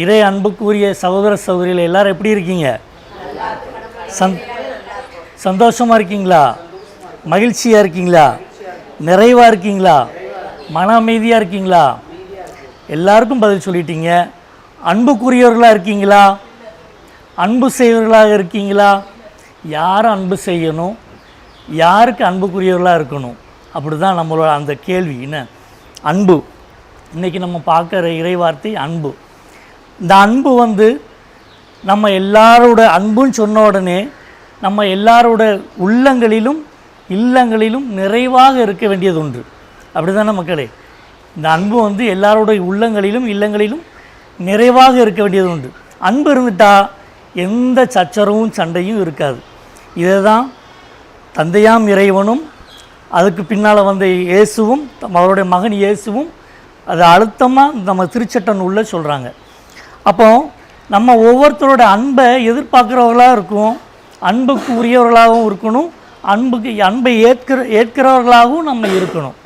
இறை அன்புக்குரிய சகோதர சகோதரிகள் எல்லாரும் எப்படி இருக்கீங்க? சந் சந்தோஷமாக இருக்கீங்களா? மகிழ்ச்சியாக இருக்கீங்களா? நிறைவாக இருக்கீங்களா? மன அமைதியாக இருக்கீங்களா? எல்லாருக்கும் பதில் சொல்லிட்டீங்க. அன்புக்குரியவர்களாக இருக்கீங்களா? அன்பு செய்வர்களாக இருக்கீங்களா? யாரும் அன்பு செய்யணும்? யாருக்கு அன்புக்குரியவர்களாக இருக்கணும்? அப்படி தான் நம்மளோட அந்த கேள்வி. என்ன? அன்பு. இன்றைக்கி நம்ம பார்க்குற இறைவார்த்தை அன்பு. இந்த அன்பு வந்து நம்ம எல்லாரோட அன்புன்னு சொன்ன உடனே நம்ம எல்லாரோட உள்ளங்களிலும் இல்லங்களிலும் நிறைவாக இருக்க வேண்டியது ஒன்று அப்படி தானே மக்களே? இந்த அன்பு வந்து எல்லாரோட உள்ளங்களிலும் இல்லங்களிலும் நிறைவாக இருக்க வேண்டியது உண்டு. அன்பு இருந்துட்டா எந்த சச்சரவும் சண்டையும் இருக்காது. இதை தான் தந்தையாம் இறைவனும் அதுக்கு பின்னால் வந்த இயேசுவும் அவருடைய மகன் இயேசுவும் அது அழுத்தமாக நம்ம திருச்சட்டன் உள்ள சொல்கிறாங்க அப்போ நம்ம ஒவ்வொருத்தரோட அன்பை எதிர்பார்க்குறவர்களாக இருக்கும் அன்புக்கு உரியவர்களாகவும் இருக்கணும் அன்புக்கு அன்பை ஏற்கிற ஏற்கிறவர்களாகவும் நம்ம இருக்கணும்.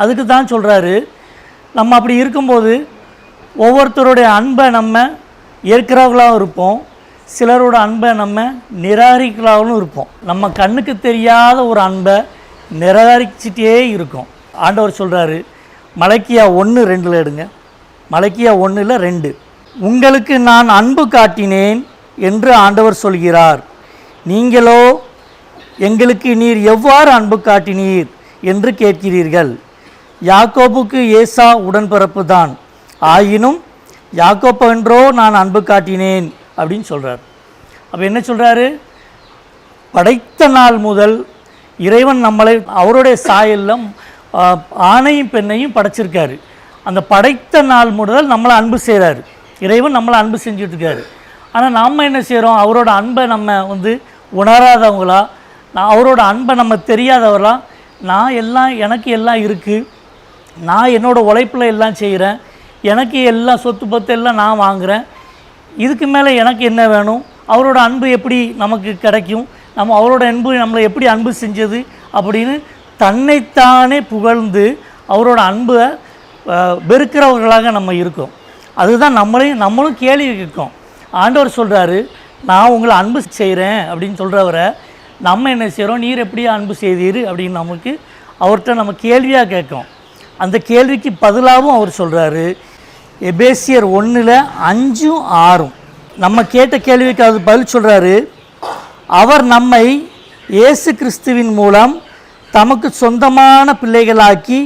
அதுக்கு தான் சொல்கிறாரு நம்ம அப்படி இருக்கும்போது ஒவ்வொருத்தருடைய அன்பை நம்ம ஏற்கிறவர்களாகவும் இருப்போம் சிலரோட அன்பை நம்ம நிராகரிக்கலாகவும் இருப்போம். நம்ம கண்ணுக்கு தெரியாத ஒரு அன்பை நிராகரிச்சிட்டே இருக்கும். ஆண்டவர் சொல்கிறாரு மலக்கியா ஒன்று ரெண்டில் எடுங்க. மலக்கியா ஒன்றில் ரெண்டு. உங்களுக்கு நான் அன்பு காட்டினேன் என்று ஆண்டவர் சொல்கிறார். நீங்களோ எங்களுக்கு நீர் எவ்வாறு அன்பு காட்டினீர் என்று கேட்கிறீர்கள். யாக்கோபுக்கு ஏசா உடன்பிறப்பு தான். ஆயினும் யாக்கோப்பென்றோ நான் அன்பு காட்டினேன் அப்படின்னு சொல்கிறார் அப்போ என்ன சொல்கிறாரு படைத்த நாள் முதல் இறைவன் நம்மளை அவருடைய சாயலில் ஆணையும் பெண்ணையும் படைச்சிருக்காரு. அந்த படைத்த நாள் முதல் நம்மளை அன்பு செய்கிறாரு இறைவன் நம்மளை அன்பு செஞ்சுட்ருக்காரு. ஆனால் நாம் என்ன செய்கிறோம் அவரோட அன்பை நம்ம வந்து உணராதவங்களா? நான் அவரோட அன்பை நம்ம தெரியாதவர்களா நான் எல்லாம் எனக்கு எல்லாம் இருக்குது நான் என்னோடய உழைப்பில் எல்லாம் செய்கிறேன் எனக்கு எல்லாம் சொத்து பத்து எல்லாம் நான் வாங்குகிறேன் இதுக்கு மேலே எனக்கு என்ன வேணும்? அவரோட அன்பு எப்படி நமக்கு கிடைக்கும்? நம்ம அவரோட அன்பு நம்மளை எப்படி அன்பு செஞ்சது? அப்படின்னு தன்னைத்தானே புகழ்ந்து அவரோட அன்பை வெறுக்கிறவர்களாக நம்ம இருக்கோம். அதுதான் நம்மளையும் நம்மளும் கேள்வி கேட்கும். ஆண்டவர் சொல்கிறாரு நான் உங்களை அன்பு செய்கிறேன் அப்படின்னு சொல்கிறவரை நம்ம என்ன செய்கிறோம் நீர் எப்படி அன்பு செய்தீர்? அப்படின்னு நமக்கு அவர்கிட்ட நம்ம கேள்வியாக கேட்கும். அந்த கேள்விக்கு பதிலாகவும் அவர் சொல்கிறாரு எபேசியர் ஒன்றில் அஞ்சும் ஆறும். நம்ம கேட்ட கேள்விக்கு அது பதில் சொல்கிறாரு அவர் நம்மை இயேசு கிறிஸ்துவின் மூலம் தமக்கு சொந்தமான பிள்ளைகளாக்கி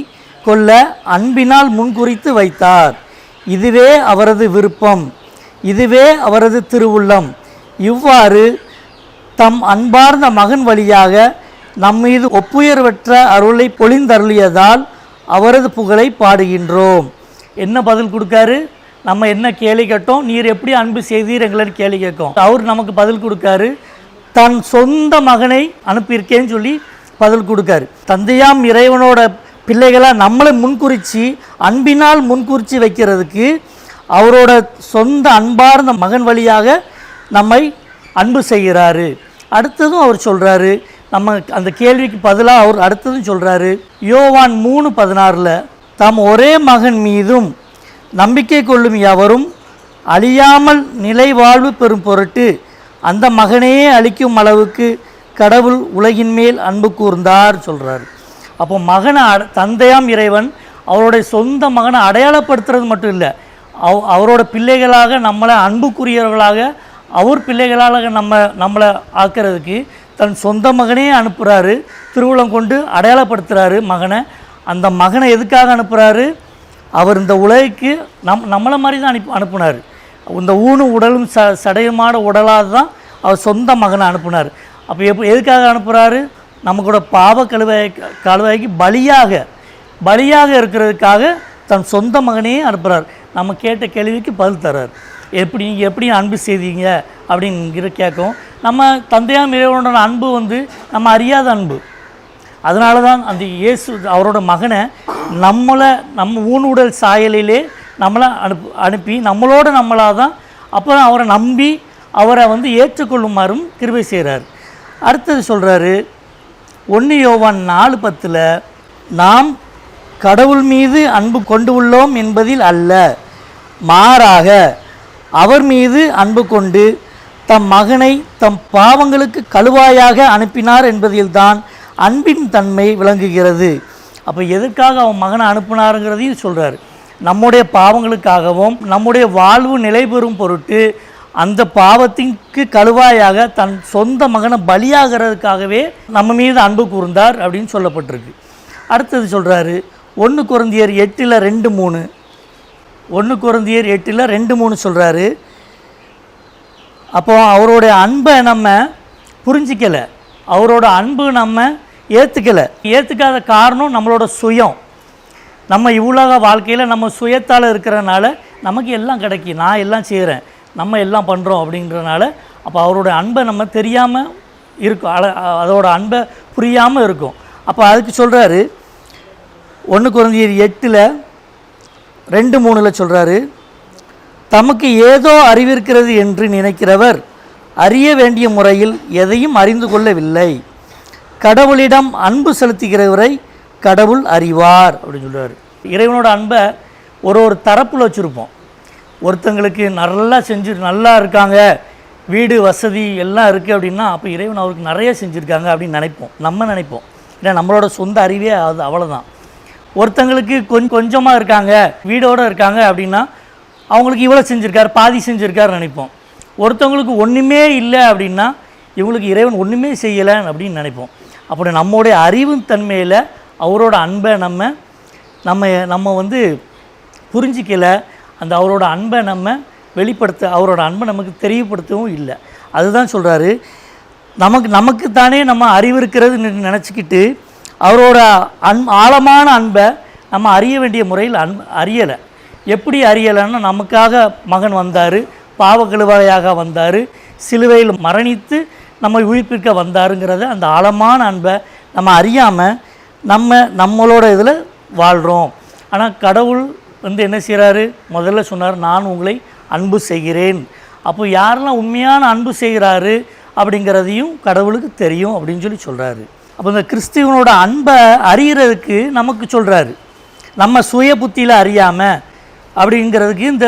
கொள்ள அன்பினால் முன்குறித்து வைத்தார். இதுவே அவரது விருப்பம். இதுவே அவரது திருவுள்ளம். இவ்வாறு தம் அன்பார்ந்த மகன் வழியாக நம்மீது ஒப்புயர்வற்ற அருளை பொழிந்தருளியதால் அவரது புகழை பாடுகின்றோம். என்ன பதில் கொடுக்காரு? நம்ம என்ன கேள்வி கேட்டோம்? நீர் எப்படி அன்பு செய்தீர் எங்களை கேள்வி கேட்கும். அவர் நமக்கு பதில் கொடுக்காரு. தன் சொந்த மகனை அனுப்பியிருக்கேன்னு சொல்லி பதில் கொடுக்காரு. தந்தையாம் இறைவனோட பிள்ளைகளாக நம்மளை முன்குறித்து அன்பினால் முன்குறித்து வைக்கிறதுக்கு அவரோட சொந்த அன்பார்ந்த மகன் வழியாக நம்மை அன்பு செய்கிறாரு. அடுத்ததும் அவர் சொல்கிறாரு நம்ம அந்த கேள்விக்கு பதிலாக அவர் அடுத்ததும் சொல்கிறாரு யோவான் மூணு பதினாறில் தம் ஒரே மகன் மீதும் நம்பிக்கை கொள்ளும் எவரும் அழியாமல் நிலை வாழ்வு பெறும் பொருட்டு அந்த மகனையே அழிக்கும் அளவுக்கு கடவுள் உலகின் மேல் அன்பு கூர்ந்தார் சொல்கிறார் அப்போ மகனை அட தந்தையாம் இறைவன் அவருடைய சொந்த மகனை அடையாளப்படுத்துறது மட்டும் இல்லை. அவ் அவரோட பிள்ளைகளாக நம்மளை அன்புக்குரியவர்களாக அவர் பிள்ளைகளாக நம்ம நம்மளை ஆக்கிறதுக்கு தன் சொந்த மகனையே அனுப்புகிறாரு திருவுளம் கொண்டு அடையாளப்படுத்துகிறாரு மகனை. அந்த மகனை எதுக்காக அனுப்புகிறாரு அவர் இந்த உலகுக்கு நம் நம்மளை மாதிரி தான் அனுப்பி அனுப்புனார். இந்த ஊனும் உடலும் ச சடையுமான உடலாக தான் அவர் சொந்த மகனை அனுப்புனார். அப்போ எப்போ எதுக்காக அனுப்புகிறாரு நமக்கோட பாவ கழுவாய் கழுவாய்க்கு பலியாக பலியாக இருக்கிறதுக்காக தன் சொந்த மகனையே அனுப்புகிறார் நம்ம கேட்ட கேள்விக்கு பதில் தர்றார். எப்படி நீங்கள் எப்படி அன்பு செய்தீங்க? அப்படிங்கிற கேட்கும். நம்ம தந்தையாம் இறைவனோட அன்பு வந்து நம்ம அறியாத அன்பு. அதனால தான் அந்த இயேசு அவரோட மகனை நம்மளை நம்ம ஊனுடல் சாயலிலே நம்மளை அனுப்பு அனுப்பி நம்மளோட நம்மளாக தான் அப்புறம் அவரை நம்பி அவரை வந்து ஏற்றுக்கொள்ளுமாறும் கிருபை செய்கிறார் அடுத்தது சொல்கிறாரு ஒன்று யோவான் நாலு பத்தில் நாம் கடவுள் மீது அன்பு கொண்டு உள்ளோம் என்பதில் அல்ல. மாறாக அவர் மீது அன்பு கொண்டு தம் மகனை தம் பாவங்களுக்கு கழுவாயாக அனுப்பினார் என்பதில்தான் அன்பின் தன்மை விளங்குகிறது. அப்போ எதற்காக அவன் மகனை அனுப்பினாருங்கிறதையும் சொல்கிறார் நம்முடைய பாவங்களுக்காகவும் நம்முடைய வாழ்வு நிலை பெறும் பொருட்டு அந்த பாவத்திற்கு கழுவாயாக தன் சொந்த மகனை பலியாகிறதுக்காகவே நம்ம மீது அன்பு கூர்ந்தார் அப்படின்னு சொல்லப்பட்டிருக்கு. அடுத்தது சொல்கிறாரு ஒன்று குறந்தியர் எட்டில் ரெண்டு மூணு. ஒன்று குறந்தியர் எட்டில் ரெண்டு மூணு சொல்கிறாரு அப்போ அவருடைய அன்பை நம்ம புரிஞ்சிக்கலை. அவரோட அன்பு நம்ம ஏற்றுக்கலை ஏற்றுக்காத காரணம் நம்மளோட சுயம். நம்ம இவ்வளோ வாழ்க்கையில் நம்ம சுயத்தால் இருக்கிறனால நமக்கு எல்லாம் கிடைக்கும். நான் எல்லாம் செய்கிறேன் நம்ம எல்லாம் பண்ணுறோம் அப்படின்றனால அப்போ அவரோட அன்பை நம்ம தெரியாமல் இருக்கும் அழ அதோட அன்பை புரியாமல் இருக்கும். அப்போ அதுக்கு சொல்கிறாரு ஒன்று குறைஞ்சியர் எட்டில் ரெண்டு மூணில் சொல்கிறாரு தமக்கு ஏதோ அறிவிருக்கிறது என்று நினைக்கிறவர் அறிய வேண்டிய முறையில் எதையும் அறிந்து கொள்ளவில்லை. கடவுளிடம் அன்பு செலுத்துகிறவரை கடவுள் அறிவார். அப்படின்னு சொல்கிறார் இறைவனோட அன்பை ஒரு ஒரு தரப்பில் வச்சுருப்போம். ஒருத்தங்களுக்கு நல்லா செஞ்சு நல்லா இருக்காங்க வீடு வசதி எல்லாம் இருக்குது அப்படின்னா அப்போ இறைவன் அவருக்கு நிறைய செஞ்சுருக்காங்க அப்படின்னு நினைப்போம். நம்ம நினைப்போம். ஏன்னா நம்மளோட சொந்த அறிவே அது அவ்வளோதான் ஒருத்தங்களுக்கு கொஞ்சம் கொஞ்சமாக இருக்காங்க வீடோடு இருக்காங்க அப்படின்னா அவங்களுக்கு இவ்வளோ செஞ்சுருக்காரு பாதி செஞ்சுருக்காரு நினைப்போம். ஒருத்தவங்களுக்கு ஒன்றுமே இல்லை அப்படின்னா இவங்களுக்கு இறைவன் ஒன்றுமே செய்யலை அப்படின்னு நினைப்போம். அப்படி நம்மளுடைய அறிவும் தன்மையில் அவரோட அன்பை நம்ம நம்ம நம்ம வந்து புரிஞ்சிக்கலை அந்த அவரோட அன்பை நம்ம வெளிப்படுத்த அவரோட அன்பை நமக்கு தெரியப்படுத்தவும் இல்லை. அதுதான் சொல்கிறாரு நமக்கு நமக்கு தானே நம்ம அறிவு இருக்கிறதுன்னு நினச்சிக்கிட்டு அவரோட அன் ஆழமான அன்பை நம்ம அறிய வேண்டிய முறையில் அன் அறியலை. எப்படி அறியலைன்னா நமக்காக மகன் வந்தார் பாவக்கழுவாயாக வந்தார் சிலுவையில் மரணித்து நம்மை உயிர்ப்பிக்க வந்தாருங்கிறத அந்த ஆழமான அன்பை நம்ம அறியாமல் நம்ம நம்மளோட இதில் வாழ்கிறோம் ஆனால் கடவுள் வந்து என்ன செய்கிறாரு முதல்ல சொன்னார் நான் உங்களை அன்பு செய்கிறேன். அப்போ யாரெல்லாம் உண்மையான அன்பு செய்கிறாரு அப்படிங்கிறதையும் கடவுளுக்கு தெரியும் அப்படின்னு சொல்லி சொல்கிறாரு அப்போ இந்த கிறிஸ்துவனோட அன்பை அறிகிறதுக்கு நமக்கு சொல்கிறாரு நம்ம சுய புத்தியில் அறியாமல் அப்படிங்கிறதுக்கு இந்த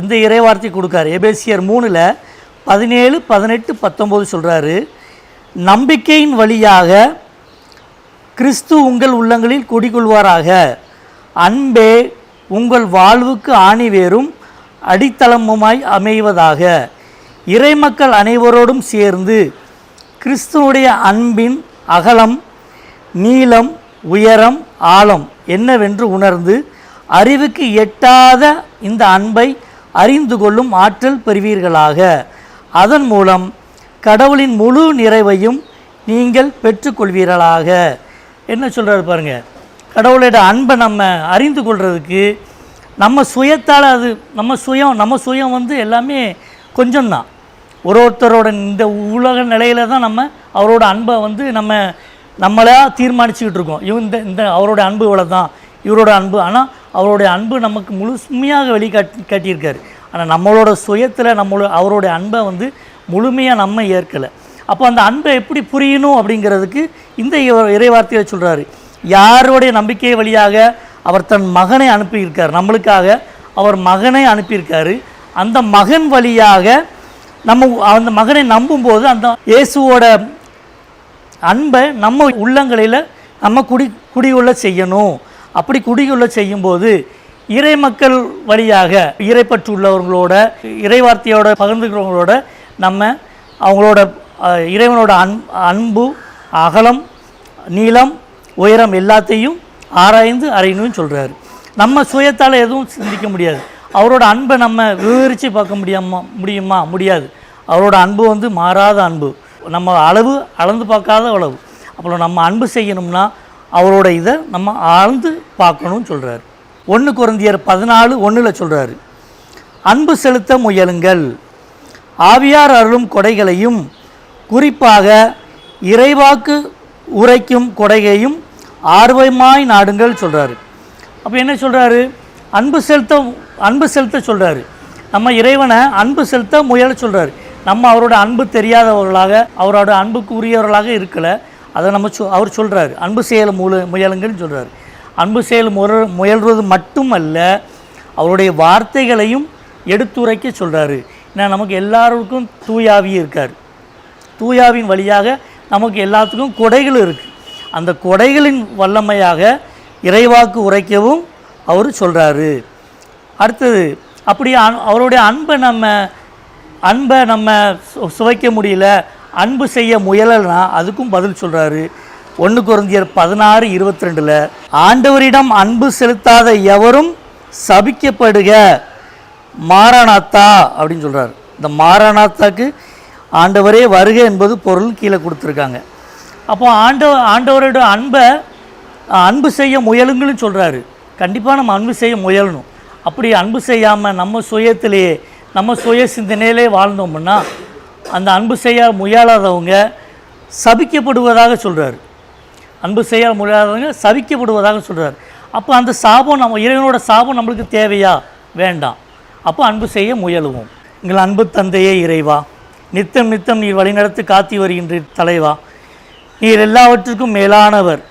இந்த இறைவார்த்தை கொடுக்காரு. எபேசியர் மூணில் பதினேழு பதினெட்டு பத்தொம்போது சொல்கிறாரு நம்பிக்கையின் வழியாக கிறிஸ்து உங்கள் உள்ளங்களில் குடிகொள்வாராக. அன்பே உங்கள் வாழ்வுக்கு ஆணிவேரும் அடித்தளமுமாய் அமைவதாக. இறைமக்கள் அனைவரோடும் சேர்ந்து கிறிஸ்துவனுடைய அன்பின் அகலம் நீளம் உயரம் ஆழம் என்னவென்று உணர்ந்து அறிவுக்கு எட்டாத இந்த அன்பை அறிந்து கொள்ளும் ஆற்றல் பெறுவீர்களாக. அதன் மூலம் கடவுளின் முழு நிறைவையும் நீங்கள் பெற்றுக்கொள்வீர்களாக. என்ன சொல்கிறாரு பாருங்கள் கடவுளோட அன்பை நம்ம அறிந்து கொள்கிறதுக்கு நம்ம சுயத்தால் அது நம்ம சுயம் நம்ம சுயம் வந்து எல்லாமே கொஞ்சம்தான். ஒரு ஒருத்தரோட இந்த உலக நிலையில தான் நம்ம அவரோட அன்பை வந்து நம்ம நம்மளாக தீர்மானிச்சுக்கிட்டு இருக்கோம். இவன் இந்த இந்த அவரோட அன்பு இவ்வளோ தான் இவரோட அன்பு. ஆனால் அவருடைய அன்பு நமக்கு முழுமையாக வெளிக்காட்டி காட்டியிருக்காரு. ஆனால் நம்மளோட சுயத்தில் நம்மளோட அவரோட அன்பை வந்து முழுமையாக நம்ம ஏற்கலை. அப்போ அந்த அன்பை எப்படி புரியணும் அப்படிங்கிறதுக்கு இந்த இறைவார்த்தையை சொல்கிறாரு யாருடைய நம்பிக்கை வழியாக அவர் தன் மகனை அனுப்பியிருக்கார். நம்மளுக்காக அவர் மகனை அனுப்பியிருக்காரு. அந்த மகன் வழியாக நம்ம அந்த மகனை நம்பும்போது அந்த இயேசுவோட அன்பை நம்ம உள்ளங்களில் நம்ம குடி குடியுள்ள செய்யணும். அப்படி குடியுள்ள செய்யும்போது இறை மக்கள் வழியாக இறைப்பற்று உள்ளவர்களோட இறைவார்த்தையோட பகிர்ந்துக்கிறவங்களோட நம்ம அவங்களோட இறைவனோட அன் அன்பு அகலம் நீளம் உயரம் எல்லாத்தையும் ஆராய்ந்து அறையணும்னு சொல்கிறாரு நம்ம சுயத்தால் எதுவும் சிந்திக்க முடியாது. அவரோட அன்பை நம்ம விவரித்து பார்க்க முடியாமா முடியுமா? முடியாது. அவரோட அன்பு வந்து மாறாத அன்பு. நம்ம அளவு அளந்து பார்க்காத அளவு. அப்புறம் நம்ம அன்பு செய்யணும்னா அவரோட இதை நம்ம ஆழ்ந்து பார்க்கணும்னு சொல்கிறாரு ஒன்று குறந்தியர் பதினாலு ஒன்றில் சொல்கிறாரு அன்பு செலுத்த முயலுங்கள். ஆவியார் அருளும் கொடைகளையும் குறிப்பாக இறைவாக்கு உரைக்கும் கொடையையும் ஆர்வமாய் நாடுங்கள் சொல்கிறாரு அப்போ என்ன சொல்கிறாரு அன்பு செலுத்த அன்பு செலுத்த சொல்கிறாரு நம்ம இறைவனை அன்பு செலுத்த முயல சொல்கிறாரு நம்ம அவரோட அன்பு தெரியாதவர்களாக அவரோட அன்புக்கு உரியவர்களாக இருக்கலை. அதை நம்ம சொ அவர் சொல்கிறாரு அன்பு செயல் முழு முயலுங்கள்னு சொல்கிறாரு அன்பு செயல் முற முயல்வது மட்டுமல்ல அவருடைய வார்த்தைகளையும் எடுத்துரைக்க சொல்கிறாரு ஏன்னா நமக்கு எல்லாருக்கும் தூயாவி இருக்கார். தூயாவின் வழியாக நமக்கு எல்லாத்துக்கும் கொடைகள் இருக்குது அந்த கொடைகளின் வல்லமையாக இறைவாக்கு உரைக்கவும் அவர் சொல்கிறாரு அடுத்தது அப்படி அன் அவருடைய அன்பை நம்ம அன்பை நம்ம சு- சுவைக்க முடியல அன்பு செய்ய முயலனா அதுக்கும் பதில் சொல்கிறாரு ஒன்று குறைந்தியர் பதினாறு இருபத்தி ரெண்டில் ஆண்டவரிடம் அன்பு செலுத்தாத எவரும் சபிக்கப்படுக மாரணாத்தா அப்படின்னு சொல்கிறார் இந்த மாரணாத்தாக்கு ஆண்டவரே வருக என்பது பொருள் கீழே கொடுத்துருக்காங்க. அப்போ ஆண்ட ஆண்டவரோட அன்பை அன்பு செய்ய முயலுங்களும் சொல்கிறாரு கண்டிப்பாக நம்ம அன்பு செய்ய முயலணும். அப்படி அன்பு செய்யாமல் நம்ம சுயத்திலேயே நம்ம சுய சிந்தனையிலே வாழ்ந்தோம்னா அந்த அன்பு செய்ய முயலாதவங்க சபிக்கப்படுவதாக சொல்கிறாரு அன்பு செய்ய முடியாதவங்க சபிக்கப்படுவதாக சொல்கிறார் அப்போ அந்த சாபம் நம்ம இறைவனோட சாபம் நம்மளுக்கு தேவையா? வேண்டாம். அப்போ அன்பு செய்ய முயலுவோம். எங்கள் அன்பு தந்தையே இறைவா நித்தம் நித்தம் நீர் வழிநடத்து காத்தி வருகின்ற தலைவா. நீர் எல்லாவற்றுக்கும் மேலானவர்.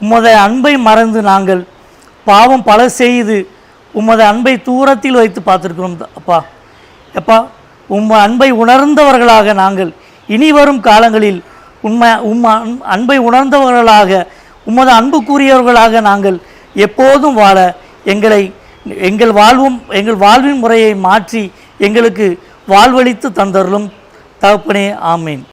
உமது அன்பை மறந்து நாங்கள் பாவம் பல செய்து உமது அன்பை தூரத்தில் வைத்து பார்த்துருக்கிறோம் அப்பா. எப்பா உம் அன்பை உணர்ந்தவர்களாக நாங்கள் இனி வரும் காலங்களில் உண்மை உம் அன்- அன்பை உணர்ந்தவர்களாக உமது அன்புக்குரியவர்களாக நாங்கள் எப்போதும் வாழ எங்களை எங்கள் வாழ்வும் எங்கள் வாழ்வின் முறையை மாற்றி எங்களுக்கு வாழ்வழித்து தந்தருளும். தகப்பனே ஆமேன்.